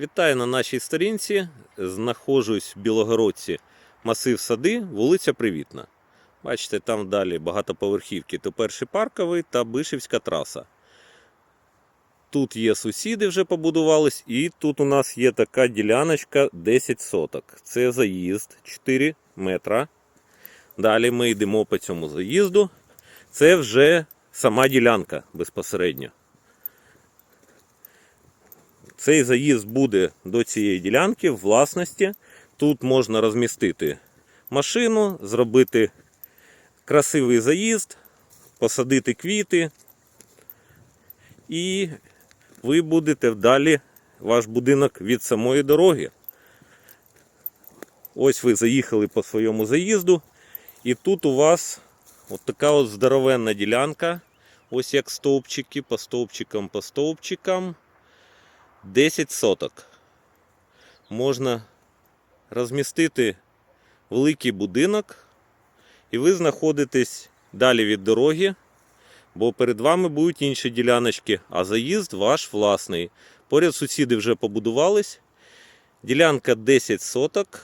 Вітаю на нашій сторінці. Знаходжусь в Білогородці, масив сади, вулиця Привітна. Бачите, там далі багатоповерхівки. То перший парковий та Бишівська траса. Тут є сусіди, вже побудувались, і тут у нас є така діляночка 10 соток. Це заїзд 4 метра. Далі ми йдемо по цьому заїзду. Це вже сама ділянка безпосередньо. Цей заїзд буде до цієї ділянки в власності. Тут можна розмістити машину, зробити красивий заїзд, посадити квіти. І ви будете вдалі ваш будинок від самої дороги. Ось ви заїхали по своєму заїзду, і тут у вас от така от здоровенна ділянка. Ось як стовпчики, по стовпчикам, по стовпчикам. 10 соток. Можна розмістити великий будинок, і ви знаходитесь далі від дороги, бо перед вами будуть інші діляночки, а заїзд ваш власний. Поряд сусіди вже побудувались. Ділянка 10 соток.